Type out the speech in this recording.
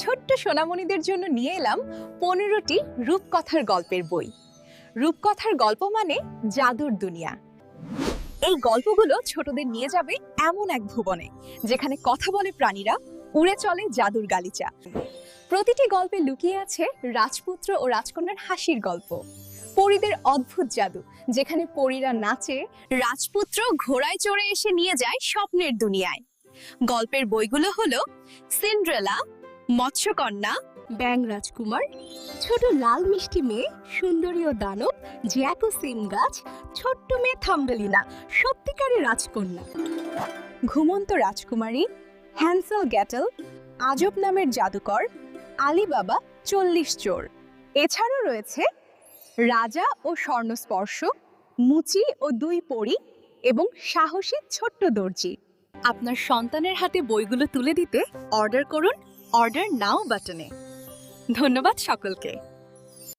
ছোট্ট সোনামণিদের জন্য নিয়ে এলাম পনেরোটি রূপকথার গল্পের বই। রূপকথার গল্প মানে জাদুর দুনিয়া। এই গল্পগুলো ছোটদের নিয়ে যাবে এমন এক ভুবনে, যেখানে কথা বলে প্রাণীরা উড়ে চলে জাদুর গালিচা। প্রতিটি গল্পে লুকিয়ে আছে রাজপুত্র ও রাজকন্যার হাসির গল্প। পরীদের অদ্ভুত জাদু, যেখানে পরীরা নাচে, রাজপুত্র ঘোড়ায় চড়ে এসে নিয়ে যায় স্বপ্নের দুনিয়ায়। গল্পের বইগুলো হলো সিন্ড্রেলা মৎস্যকন্যা, ব্যাং রাজকুমার, ছোট লাল মিষ্টি মেয়ে, সুন্দরী ও দানব, জ্যাকো সিম গাছ, ছোট্ট মেয়ে থাম্বেলিনা, সত্যিকারের রাজকন্যা। ঘুমন্ত রাজকুমারী, হ্যান্সেল গ্যাটেল, আজব নামের জাদুকর, আলিবাবা চল্লিশ চোর। এছাড়াও রয়েছে রাজা ও স্বর্ণস্পর্শ মুচি ও দুই পরী এবং সাহসী ছোট্ট দর্জি। আপনার সন্তানের হাতে বইগুলো তুলে দিতে অর্ডার করুন অর্ডার নাও বাটনে ধন্যবাদ সকলকে।